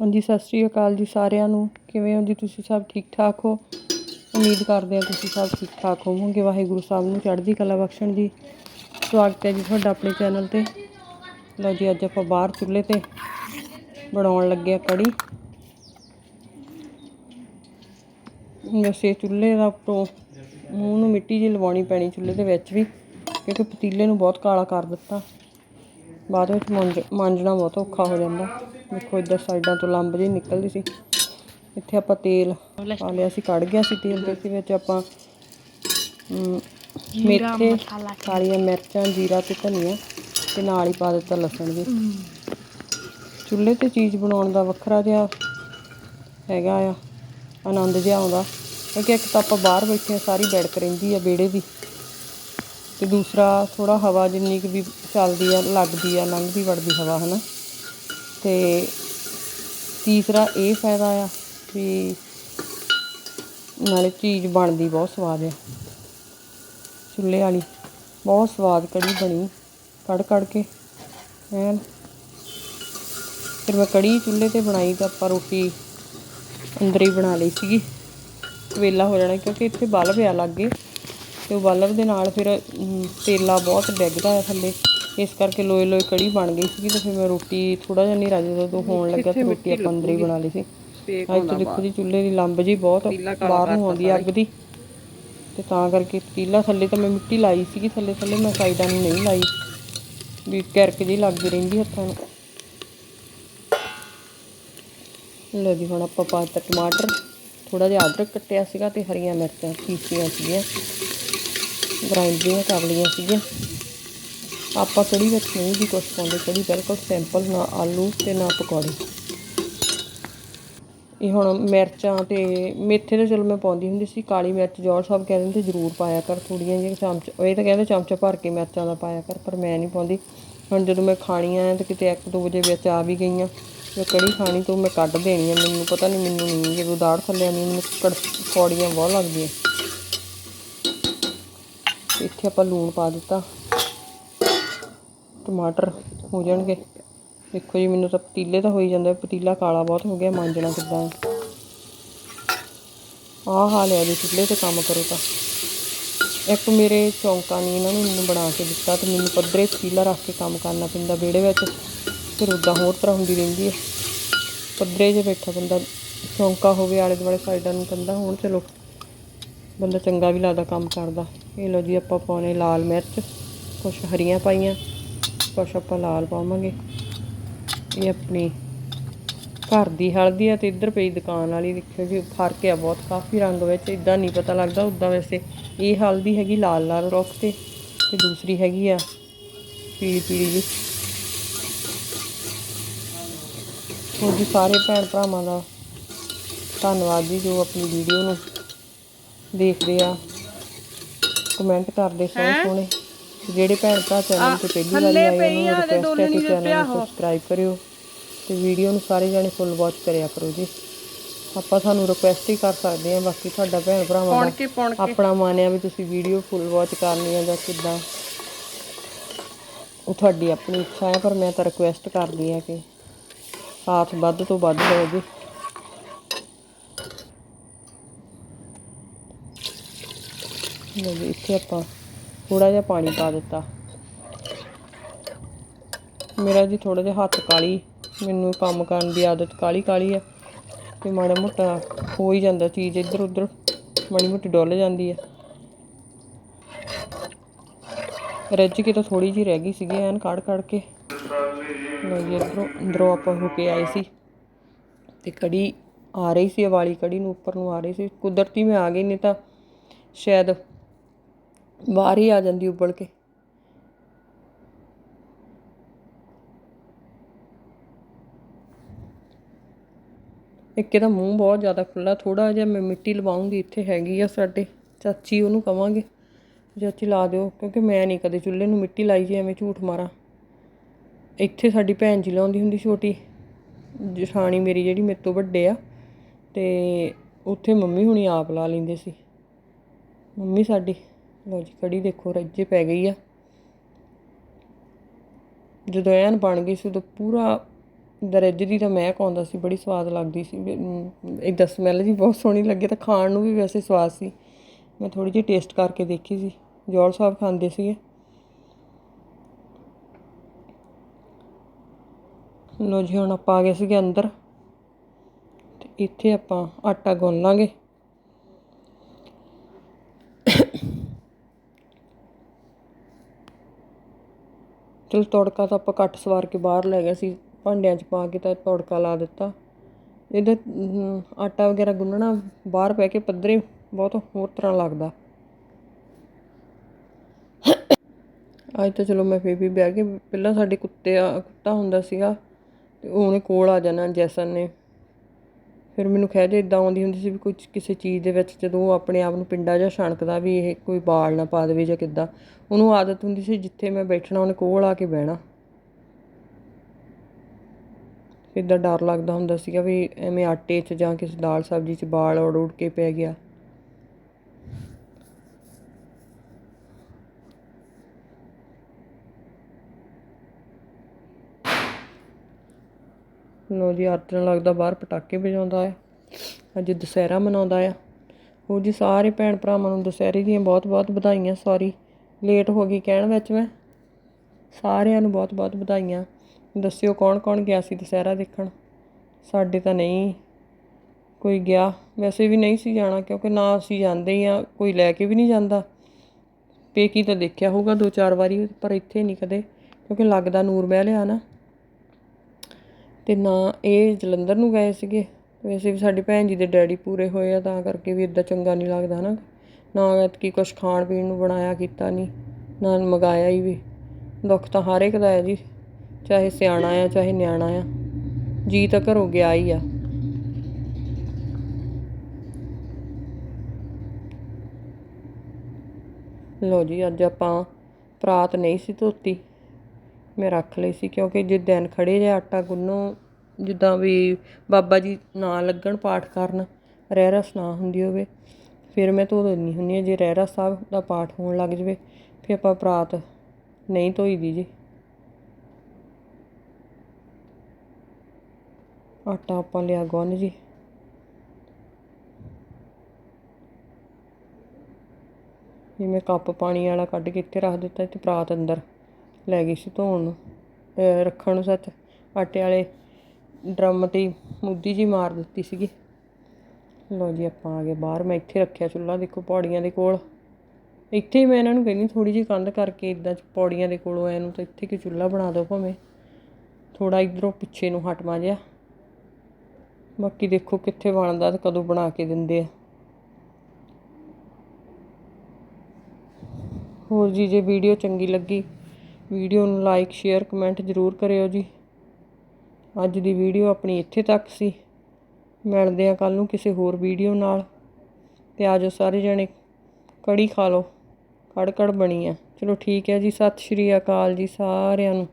ਹਾਂਜੀ, ਸਤਿ ਸ਼੍ਰੀ ਅਕਾਲ ਜੀ ਸਾਰਿਆਂ ਨੂੰ। ਕਿਵੇਂ ਹੋ ਜੀ ਤੁਸੀਂ ਸਭ? ਠੀਕ ਠਾਕ ਹੋ? ਉਮੀਦ ਕਰਦੇ ਹਾਂ ਤੁਸੀਂ ਸਭ ਠੀਕ ਠਾਕ ਹੋਵੋਗੇ। ਵਾਹਿਗੁਰੂ ਸਾਹਿਬ ਨੂੰ ਚੜ੍ਹਦੀ ਕਲਾ ਬਖਸ਼ਣ ਜੀ। ਸਵਾਗਤ ਹੈ ਜੀ ਤੁਹਾਡਾ ਆਪਣੇ ਚੈਨਲ ਤੇ। ਲਓ ਜੀ, ਅੱਜ ਆਪਾਂ ਬਾਹਰ ਚੁੱਲ੍ਹੇ ਤੇ ਬਣਾਉਣ ਲੱਗੇ ਆ ਕੜੀ ਵੈਸੇ ਚੁੱਲ੍ਹੇ ਦਾ ਉੱਤੋਂ ਮੂੰਹ ਨੂੰ ਮਿੱਟੀ ਜਿਹੀ ਲਵਾਉਣੀ ਪੈਣੀ ਚੁੱਲ੍ਹੇ ਦੇ ਵਿੱਚ ਵੀ, ਕਿਉਂਕਿ ਪਤੀਲੇ ਨੂੰ ਬਹੁਤ ਕਾਲਾ ਕਰ ਦਿੱਤਾ। ਬਾਅਦ ਵਿੱਚ ਮਾਂਜ ਮਾਂਜਣਾ ਬਹੁਤ ਔਖਾ ਹੋ ਜਾਂਦਾ। ਦੇਖੋ ਇੱਧਰ ਸਾਈਡਾਂ ਤੋਂ ਲੰਬ ਜਿਹੀ ਨਿਕਲਦੀ ਸੀ। ਇੱਥੇ ਆਪਾਂ ਤੇਲ ਪਾ ਲਿਆ ਸੀ ਕੱਢ ਗਿਆ ਸੀ ਤੇਲ ਤੇ ਇਸ ਵਿੱਚ ਆਪਾਂ ਮੇਥੇ ਕਾਲੀਆਂ ਮਿਰਚਾਂ ਜੀਰਾ ਤੇ ਧਨੀਆ ਤੇ ਨਾਲ ਹੀ ਪਾ ਦਿੱਤਾ ਲਸਣ ਵੀ। ਚੁੱਲ੍ਹੇ ਤੇ ਚੀਜ਼ ਬਣਾਉਣ ਦਾ ਵੱਖਰਾ ਜਿਹਾ ਹੈਗਾ ਆ ਆਨੰਦ ਜਿਹਾ ਆਉਂਦਾ। ਕਿਉਂਕਿ ਇੱਕ ਤਾਂ ਆਪਾਂ ਬਾਹਰ ਬੈਠੇ ਹਾਂ ਸਾਰੀ ਬੈਠਕ ਰਹਿੰਦੀ ਆ ਵਿਹੜੇ ਦੀ। ਤੇ ਦੂਸਰਾ ਥੋੜਾ ਹਵਾ ਜਿੰਨੀ ਕੁ ਵੀ ਚੱਲਦੀ ਆ, ਲੱਗਦੀ ਆ, ਲੰਘਦੀ ਵੜਦੀ ਹਵਾ, ਹਨਾ। ਤੇ ਤੀਸਰਾ ਇਹ ਫਾਇਦਾ ਆ ਵੀ ਨਾਲੇ ਚੀਜ਼ ਬਣਦੀ ਬਹੁਤ ਸਵਾਦ ਆ। ਚੁੱਲ੍ਹੇ ਵਾਲੀ ਬਹੁਤ ਸਵਾਦ ਕੜੀ ਬਣੀ, ਕੜ ਕੜ ਕੇ, ਐਨ। ਫਿਰ ਮੈਂ ਕੜੀ ਚੁੱਲ੍ਹੇ ਤੇ ਬਣਾਈ ਤਾਂ ਆਪਾਂ ਰੋਟੀ ਅੰਦਰ ਹੀ ਬਣਾ ਲਈ ਸੀਗੀ। ਵੇਲਾ ਹੋ ਜਾਣਾ ਕਿਉਂਕਿ ਇੱਥੇ ਬਲਬ ਆ ਲੱਗੇ। ਤੇ ਉਹ ਬਲਬ ਦੇ ਨਾਲ ਫਿਰ ਤੇਲਾ ਬਹੁਤ ਡਿੱਗਦਾ ਹੈ ਥੱਲੇ। ਇਸ ਕਰਕੇ ਲੋਏ ਲੋਏ ਕੜੀ ਬਣ ਗਈ ਸੀਗੀ ਤੇ ਫਿਰ ਮੈਂ ਰੋਟੀ ਥੋੜਾ ਜਿਹਾ ਨਹੀਂ ਰਾਜੇ ਜਦੋਂ ਹੋਣ ਲੱਗਾ ਤੇ ਰੋਟੀ ਆਪਾਂ ਅੰਦਰ ਹੀ ਬਣਾ ਲਈ ਸੀ। ਅੱਜ ਤੋਂ ਦੇਖੋ ਜੀ ਚੁੱਲ੍ਹੇ ਦੀ ਲੰਬ ਜੀ ਬਹੁਤ ਬਾਹਰ ਨੂੰ ਆਉਂਦੀ ਅੱਗ ਦੀ। ਤੇ ਤਾਂ ਕਰਕੇ ਪਤੀਲਾ ਥੱਲੇ ਤਾਂ ਮੈਂ ਮਿੱਟੀ ਲਾਈ ਸੀਗੀ ਥੱਲੇ ਥੱਲੇ ਮੈਂ ਸਾਈਡਾਂ ਨੂੰ ਨਹੀਂ ਲਾਈ। ਵੀ ਕਿਰਕ ਜੀ ਲੱਗਦੀ ਰਹਿੰਦੀ ਹੱਥਾਂ ਨੂੰ। ਲਓ ਜੀ ਹੁਣ ਆਪਾਂ ਪਾ ਦਿੱਤਾ ਟਮਾਟਰ। ਥੋੜਾ ਜਿਹਾ ਅਦਰਕ ਕੱਟਿਆ ਸੀਗਾ ਤੇ ਹਰੀਆਂ ਮਿਰਚਾਂ ਪੀਸੀਆਂ ਸੀਗੀਆਂ। ਗ੍ਰਾਈਂਡਿੰਗ ਕਰ ਲਈਆਂ ਸੀਗੀਆਂ। ਆਪਾਂ ਕੜੀ ਵਿੱਚ ਨਹੀਂ ਵੀ ਕੁਛ ਪਾਉਂਦੇ, ਕੜੀ ਬਿਲਕੁਲ ਸਿੰਪਲ ਨਾ ਆਲੂ ਤੇ ਨਾ ਪਕੌੜੇ। ਇਹ ਹੁਣ ਮਿਰਚਾਂ ਤੇ ਮੇਥੇ ਤਾਂ ਚਲੋ ਮੈਂ ਪਾਉਂਦੀ ਹੁੰਦੀ ਸੀ, ਕਾਲੀ ਮਿਰਚ ਜੌਹਰ ਸਾਹਿਬ ਕਹਿ ਦਿੰਦੇ ਜ਼ਰੂਰ ਪਾਇਆ ਕਰ ਥੋੜੀਆਂ ਜਿਹੀਆਂ ਚਮਚ ਇਹ ਤਾਂ ਕਹਿੰਦੇ ਚਮਚਾ ਭਰ ਕੇ ਮਿਰਚਾਂ ਦਾ ਪਾਇਆ ਕਰ, ਪਰ ਮੈਂ ਨਹੀਂ ਪਾਉਂਦੀ। ਹੁਣ ਜਦੋਂ ਮੈਂ ਖਾਣੀਆਂ ਤੇ ਕਿਤੇ 1-2 ਵਜੇ ਵਿੱਚ ਆ ਵੀ ਗਈਆਂ। ਮੈਂ ਕੜੀ ਖਾਣੀ ਤੋਂ ਮੈਂ ਕੱਢ ਦੇਣੀ ਆ ਮੈਨੂੰ ਪਤਾ ਨਹੀਂ ਮੈਨੂੰ ਨਹੀਂ ਜਦੋਂ ਦਾੜ ਥੱਲੇ ਆਉਂਦੀ, ਮੈਨੂੰ ਕੜ, ਕੌੜੀਆਂ ਬਹੁਤ ਲੱਗਦੀਆਂ। ਇੱਥੇ ਆਪਾਂ ਲੂਣ ਪਾ ਦਿੱਤਾ। ਟਮਾਟਰ ਹੋ ਜਾਣਗੇ। ਦੇਖੋ ਜੀ, ਮੈਨੂੰ ਤਾਂ ਪਤੀਲੇ ਤਾਂ ਹੋਈ ਜਾਂਦਾ, ਪਤੀਲਾ ਕਾਲਾ ਬਹੁਤ ਹੋ ਗਿਆ, ਮਾਂਜਣਾ ਕਿੱਦਾਂ ਹੈ। ਆਹ ਹਾਲ ਹੈ ਜੀ, ਚੁੱਲ੍ਹੇ ਤੇ ਕੰਮ ਕਰੋ ਤਾਂ। ਇੱਕ ਮੇਰੇ ਚੌਂਕਾ ਨਹੀਂ ਇਹਨਾਂ ਨੇ ਮੈਨੂੰ ਬਣਾ ਕੇ ਦਿੱਤਾ ਤੇ ਮੈਨੂੰ ਪੱਧਰੇ ਪਤੀਲਾ ਰੱਖ ਕੇ ਕੰਮ ਕਰਨਾ ਪੈਂਦਾ ਵਿਹੜੇ ਵਿੱਚ। ਫਿਰ ਉੱਦਾਂ ਹੋਰ ਤਰ੍ਹਾਂ ਹੁੰਦੀ ਰਹਿੰਦੀ ਹੈ। ਪੱਧਰੇ 'ਚ ਬੈਠਾ ਬੰਦਾ ਚੌਂਕਾ ਹੋਵੇ ਆਲੇ ਦੁਆਲੇ ਸਾਈਡਾਂ ਨੂੰ ਕੰਦਾ ਹੋਣ, ਚਲੋ। ਬੰਦਾ ਚੰਗਾ ਵੀ ਲੱਗਦਾ ਕੰਮ ਕਰਦਾ। ਇਹ ਲਓ ਜੀ ਆਪਾਂ ਪਾਉਣੇ ਲਾਲ ਮਿਰਚ, ਕੁਛ ਹਰੀਆਂ ਪਾਈਆਂ, ਕੁਛ ਆਪਾਂ ਲਾਲ ਪਾਵਾਂਗੇ। ਇਹ ਆਪਣੀ ਘਰ ਦੀ ਹਲਦੀ ਆ ਤੇ ਇੱਧਰ ਪਈ ਦੁਕਾਨ ਵਾਲੀ, ਦੇਖਿਓ ਜੀ, ਫ਼ਰਕ ਆ ਬਹੁਤ, ਕਾਫੀ ਰੰਗ ਵਿੱਚ ਇਦਾਂ ਨਹੀਂ ਪਤਾ ਲੱਗਦਾ ਉਦਾਂ ਵੈਸੇ। ਇਹ ਹਲਦੀ ਹੈਗੀ ਲਾਲ ਲਾਲ ਰੁੱਖ ਤੇ ਤੇ ਦੂਸਰੀ ਹੈਗੀ ਆ ਪੀਲੀ ਪੀਲੀ ਜੀ ਹੋਰ ਜੀ ਸਾਰੇ ਭੈਣ ਭਰਾਵਾਂ ਦਾ ਧੰਨਵਾਦ ਜੀ ਜੋ ਆਪਣੀ ਵੀਡੀਓ ਨੂੰ ਦੇਖਦੇ ਆ। ਕਮੈਂਟ ਕਰਦੇ ਸੋਹਣੇ ਸੋਹਣੇ। ਜਿਹੜੇ ਭੈਣ ਭਰਾ ਚੈਨਲ ਤੇ ਪਹਿਲੀ ਵਾਰੀ ਆਏ ਉਹਨਾਂ ਨੂੰ ਰਿਕਵੈਸਟ ਹੈ ਕਿ ਚੈਨਲ ਨੂੰ ਸਬਸਕ੍ਰਾਈਬ ਕਰਿਓ ਤੇ ਵੀਡੀਓ ਨੂੰ ਸਾਰੇ ਜਾਣੇ ਫੁੱਲ ਵਾਚ ਕਰਿਆ ਕਰੋ ਜੀ। ਆਪਾਂ ਸਾਨੂੰ ਰਿਕਵੈਸਟ ਹੀ ਕਰ ਸਕਦੇ ਆ ਬਾਕੀ ਤੁਹਾਡਾ ਭੈਣ ਭਰਾਵਾਂ ਦਾ ਆਪਣਾ ਮਨ ਆ ਵੀ ਤੁਸੀਂ ਵੀਡੀਓ ਫੁੱਲ ਵਾਚ ਕਰਨੀ ਆ ਜਾਂ ਕਿੱਦਾਂ। ਉਹ ਤੁਹਾਡੀ ਆਪਣੀ ਇੱਛਾ ਹੈ ਪਰ ਮੈਂ ਤਾਂ ਰਿਕਵੈਸਟ ਕਰਦੀ ਆ ਕਿ ਸਾਥ ਵੱਧ ਤੋਂ ਵੱਧ ਦਿਓ ਜੀ। ਲਓ ਜੀ, ਇੱਥੇ ਆਪਾਂ ਥੋੜਾ ਜਿਹਾ ਪਾਣੀ ਪਾ ਦਿੱਤਾ। ਮੇਰਾ ਜੀ ਥੋੜਾ ਜਿਹਾ ਹੱਥ ਕਾਲੀ, ਮੈਨੂੰ ਕੰਮ ਕਰਨ ਦੀ ਆਦਤ ਕਾਲੀ ਕਾਲੀ ਹੈ ਤੇ ਮਾੜਾ ਮੋਟਾ ਹੋ ਹੀ ਜਾਂਦਾ ਚੀਜ਼ ਇੱਧਰ ਉੱਧਰ, ਮਾੜੀ ਮੋਟੀ ਡੁੱਲ ਜਾਂਦੀ ਹੈ ਰੱਜ ਕੇ ਤਾਂ ਥੋੜੀ ਜਿਹੀ ਰਹਿ ਗਈ ਸੀਗੀ ਐਨ ਕੜ ਕੜ ਕੇ। ਲਓ ਜੀ, ਇੱਧਰੋਂ, ਅੰਦਰੋਂ ਆਪਾਂ ਹੋ ਕੇ ਆਏ ਸੀ। ਤੇ ਕੜੀ ਆ ਰਹੀ ਸੀ ਵਾਲੀ ਕੜੀ ਨੂੰ, ਉੱਪਰ ਨੂੰ ਆ ਰਹੀ ਸੀ। ਕੁਦਰਤੀ ਮੈਂ ਆ ਗਈ, ਨਹੀਂ ਤਾਂ ਸ਼ਾਇਦ ਬਾਹਰ ਹੀ ਆ ਜਾਂਦੀ ਉਬਲ ਕੇ। ਇੱਕ ਇਹਦਾ ਮੂੰਹ ਬਹੁਤ ਜ਼ਿਆਦਾ ਖੁੱਲਾ ਥੋੜਾ ਜਿਹਾ ਮੈਂ ਮਿੱਟੀ ਲਵਾਉਂਗੀ ਇੱਥੇ ਹੈਗੀ ਆ ਸਾਡੇ, ਚਾਚੀ ਉਹਨੂੰ ਕਵਾਂਗੇ। ਚਾਚੀ ਲਾ ਦਿਓ, ਕਿਉਂਕਿ ਮੈਂ ਨਹੀਂ ਕਦੇ ਚੁੱਲ੍ਹੇ ਨੂੰ ਮਿੱਟੀ ਲਾਈ ਜੇ ਐਵੇਂ ਝੂਠ ਮਾਰਾਂ। ਇੱਥੇ ਸਾਡੀ ਭੈਣ ਜੀ ਲਾਉਂਦੀ ਹੁੰਦੀ ਛੋਟੀ, ਜਠਾਣੀ ਮੇਰੀ ਜਿਹੜੀ ਮੇਰੇ ਤੋਂ ਵੱਡੇ ਆ, ਤੇ ਉੱਥੇ ਮੰਮੀ ਹੁਣੀ ਆਪ ਲਾ ਲੈਂਦੇ ਸੀ। ਮੰਮੀ ਸਾਡੀ ਲੋ ਜੀ, ਕੜੀ ਦੇਖੋ, ਰੱਜੇ ਪੈ ਗਈ ਆ। ਜਦੋਂ ਐਨ ਬਣ ਗਈ ਸੀ, ਉਦੋਂ ਪੂਰਾ ਦਰਜ ਦੀ ਤਾਂ ਮਹਿਕ ਆਉਂਦਾ ਸੀ, ਬੜੀ ਸਵਾਦ ਲੱਗਦੀ ਸੀ। ਇਦਾਂ ਸਮੈਲ ਜੀ ਬਹੁਤ ਸੋਹਣੀ ਲੱਗੀ, ਤਾਂ ਖਾਣ ਨੂੰ ਵੀ ਵੈਸੇ ਸਵਾਦ ਸੀ। ਮੈਂ ਥੋੜੀ ਜਿਹੀ ਟੇਸਟ ਕਰਕੇ ਦੇਖੀ ਸੀ ਜੋਲ ਸਾਹਿਬ ਖਾਂਦੇ ਸੀਗੇ। ਲੋ ਜੀ, ਹੁਣ ਆਪਾਂ ਆ ਗਏ ਸੀਗੇ ਅੰਦਰ। ਤੇ ਇੱਥੇ ਆਪਾਂ ਆਟਾ ਗੁੰਨ ਲਾਂਗੇ। ਚਲ ਤੜਕਾ ਤਾਂ ਆਪਾਂ ਕੱਟ ਸਵਾਰ ਕੇ ਬਾਹਰ ਲੈ ਗਏ ਸੀ, ਭਾਂਡਿਆਂ 'ਚ ਪਾ ਕੇ ਤਾਂ ਤੜਕਾ ਲਾ ਦਿੱਤਾ। ਇਹਦਾ ਆਟਾ ਵਗੈਰਾ ਗੁੰਨਣਾ, ਬਾਹਰ ਪੈ ਕੇ ਪੱਧਰੇ ਬਹੁਤ ਹੋਰ ਤਰ੍ਹਾਂ ਲੱਗਦਾ। ਅੱਜ ਤਾਂ ਚਲੋ ਮੈਂ ਫੇਰ ਵੀ ਬਹਿ ਕੇ ਪਹਿਲਾਂ ਸਾਡੇ ਕੁੱਤੇ, ਕੁੱਤਾ ਹੁੰਦਾ ਸੀਗਾ, ਤੇ ਉਹਨੇ ਕੋਲ ਆ ਜਾਣਾ ਜੈਸਨ ਨੇ। ਫਿਰ ਮੈਨੂੰ ਖਹਿ ਜੇ ਇਦਾਂ ਆਉਂਦੀ ਹੁੰਦੀ ਸੀ ਵੀ ਕੁਝ ਕਿਸੇ ਚੀਜ਼ ਦੇ ਵਿੱਚ ਜਦੋਂ ਉਹ ਆਪਣੇ ਆਪ ਨੂੰ ਪਿੰਡਾ ਜਾਂ ਛਣਕਦਾ ਵੀ ਇਹ ਕੋਈ ਬਾਲ ਨਾ ਪਾ ਦੇਵੇ ਜਾਂ ਕਿੱਦਾਂ, ਉਹਨੂੰ ਆਦਤ ਹੁੰਦੀ ਸੀ ਜਿੱਥੇ ਮੈਂ ਬੈਠਣਾ ਉਹਨੇ ਕੋਲ ਆ ਕੇ ਬਹਿਣਾ। ਇਦਾਂ ਡਰ ਲੱਗਦਾ ਹੁੰਦਾ ਸੀਗਾ ਵੀ ਐਵੇਂ ਆਟੇ 'ਚ ਜਾਂ ਕਿਸੇ ਦਾਲ ਸਬਜ਼ੀ 'ਚ ਬਾਲ ਉੜ ਉੜ ਕੇ ਪੈ ਗਿਆ। ਲੋ ਜੀ ਅਰਜਨ ਲੱਗਦਾ ਬਾਹਰ ਪਟਾਕੇ ਵਜਾਉਂਦਾ ਆ। ਅੱਜ ਦੁਸਹਿਰਾ ਮਨਾਉਂਦਾ ਆ। ਹੋ ਜੀ ਸਾਰੇ ਭੈਣ ਭਰਾਵਾਂ ਨੂੰ ਦੁਸਹਿਰੇ ਦੀਆਂ ਬਹੁਤ ਬਹੁਤ ਵਧਾਈਆਂ ਸੌਰੀ ਲੇਟ ਹੋ ਗਈ ਕਹਿਣ ਵਿੱਚ ਮੈਂ। ਸਾਰਿਆਂ ਨੂੰ ਬਹੁਤ ਬਹੁਤ ਵਧਾਈਆਂ। ਦੱਸਿਓ ਕੌਣ ਕੌਣ ਗਿਆ ਸੀ ਦੁਸਹਿਰਾ ਦੇਖਣ? ਸਾਡੇ ਤਾਂ ਨਹੀਂ ਕੋਈ ਗਿਆ। ਵੈਸੇ ਵੀ ਨਹੀਂ ਸੀ ਜਾਣਾ ਕਿਉਂਕਿ ਨਾ ਅਸੀਂ ਜਾਂਦੇ ਹੀ ਆ, ਕੋਈ ਲੈ ਕੇ ਵੀ ਨਹੀਂ ਜਾਂਦਾ। ਪੇਕੀ ਤਾਂ ਦੇਖਿਆ ਹੋਊਗਾ ਦੋ ਚਾਰ ਵਾਰੀ, ਪਰ ਇੱਥੇ ਨਹੀਂ ਕਦੇ। ਕਿਉਂਕਿ ਲੱਗਦਾ ਨੂਰ ਮਹਿਲ ਆ ਨਾ। ਅਤੇ ਨਾ ਇਹ ਜਲੰਧਰ ਨੂੰ ਗਏ ਸੀਗੇ। ਵੈਸੇ ਵੀ ਸਾਡੀ ਭੈਣ ਜੀ ਦੇ ਡੈਡੀ ਪੂਰੇ ਹੋਏ ਆ, ਤਾਂ ਕਰਕੇ ਵੀ ਇੱਦਾਂ ਚੰਗਾ ਨਹੀਂ ਲੱਗਦਾ ਹਨਾ ਨਾ ਕੀ ਕੁਛ ਖਾਣ ਪੀਣ ਨੂੰ ਬਣਾਇਆ, ਕੀਤਾ ਨਹੀਂ। ਨਾ ਮੰਗਾਇਆ ਹੀ ਵੀ। ਦੁੱਖ ਤਾਂ ਹਰ ਇੱਕ ਦਾ ਹੈ ਜੀ, ਚਾਹੇ ਸਿਆਣਾ ਆ, ਚਾਹੇ ਨਿਆਣਾ ਆ। ਜੀ ਤਾਂ ਘਰੋਂ ਗਿਆ ਹੀ ਆ। ਲੋ ਜੀ, ਅੱਜ ਆਪਾਂ ਪਰਾਤ ਨਹੀਂ ਸੀ ਧੋਤੀ। ਮੈਂ ਰੱਖ ਲਈ ਸੀ ਕਿਉਂਕਿ ਜੇ ਦਿਨ ਖੜ੍ਹੇ ਜੇ ਆਟਾ ਗੁੰਨੋ, ਜਿੱਦਾਂ ਵੀ ਬਾਬਾ ਜੀ ਨਾ ਲੱਗਣ ਪਾਠ ਕਰਨ ਰਹਿਰਸ ਨਾ ਹੁੰਦੀ ਹੋਵੇ। ਫਿਰ ਮੈਂ ਧੋ ਦਿੰਦੀ ਹੁੰਦੀ ਹਾਂ, ਜੇ ਰਹਿਰਸ ਸਾਹਿਬ ਦਾ ਪਾਠ ਹੋਣ ਲੱਗ ਜਾਵੇ। ਫਿਰ ਆਪਾਂ ਪਰਾਤ ਨਹੀਂ ਧੋਈ ਦੀ ਜੀ। ਆਟਾ ਆਪਾਂ ਲਿਆ ਗੁੰਨ ਜੀ। ਜਿਵੇਂ ਕੱਪ ਪਾਣੀ ਵਾਲਾ ਕੱਢ ਕੇ ਇੱਥੇ ਰੱਖ ਦਿੱਤਾ ਤੇ ਪਰਾਤ ਅੰਦਰ। ਲੈ ਗਈ ਸੀ ਧੋਣ ਨੂੰ ਰੱਖਣ ਨੂੰ ਸੱਚ ਆਟੇ ਵਾਲੇ ਡਰਮ ਤੇ ਹੀ ਮੁੱਦੀ ਜੀ ਮਾਰ ਦਿੱਤੀ ਸੀਗੀ। ਲਓ ਜੀ ਆਪਾਂ ਆ ਗਏ ਬਾਹਰ, ਮੈਂ ਇੱਥੇ ਰੱਖਿਆ ਚੁੱਲ੍ਹਾ, ਦੇਖੋ ਪੌੜੀਆਂ ਦੇ ਕੋਲ। ਇੱਥੇ ਹੀ ਮੈਂ ਇਹਨਾਂ ਨੂੰ ਕਹਿੰਦੀ ਥੋੜੀ ਜਿਹੀ ਕੰਧ ਕਰਕੇ ਇਦਾਂ ਪੌੜੀਆਂ ਦੇ ਕੋਲੋਂ ਐ ਤਾਂ ਇੱਥੇ ਕਿ ਚੁੱਲ੍ਹਾ ਬਣਾ ਦਿਓ ਭਾਵੇਂ। ਥੋੜਾ ਇਧਰੋਂ ਪਿੱਛੇ ਨੂੰ ਹਟਵਾ ਜਿਆ ਬਾਕੀ ਦੇਖੋ ਕਿੱਥੇ ਬਣਦਾ ਤੇ ਕਦੋਂ ਬਣਾ ਕੇ ਦਿੰਦੇ ਆ। ਹੋਰ ਜੀ, ਜੇ ਵੀਡੀਓ ਚੰਗੀ ਲੱਗੀ ਵੀਡੀਓ ਨੂੰ ਲਾਈਕ, ਸ਼ੇਅਰ, ਕਮੈਂਟ ਜ਼ਰੂਰ ਕਰਿਓ ਜੀ। ਅੱਜ ਦੀ ਵੀਡੀਓ ਆਪਣੀ ਇੱਥੇ ਤੱਕ ਸੀ। ਮਿਲਦੇ ਆ ਕੱਲ ਨੂੰ ਕਿਸੇ ਹੋਰ ਵੀਡੀਓ ਨਾਲ। ਤੇ ਆਜੋ ਸਾਰੇ ਜਣੇ ਕੜੀ ਖਾ ਲਓ। ਕੜ ਕੜ ਬਣੀ ਆ। ਚਲੋ ਠੀਕ ਹੈ ਜੀ, ਸਤਿ ਸ਼੍ਰੀ ਅਕਾਲ ਜੀ ਸਾਰਿਆਂ ਨੂੰ।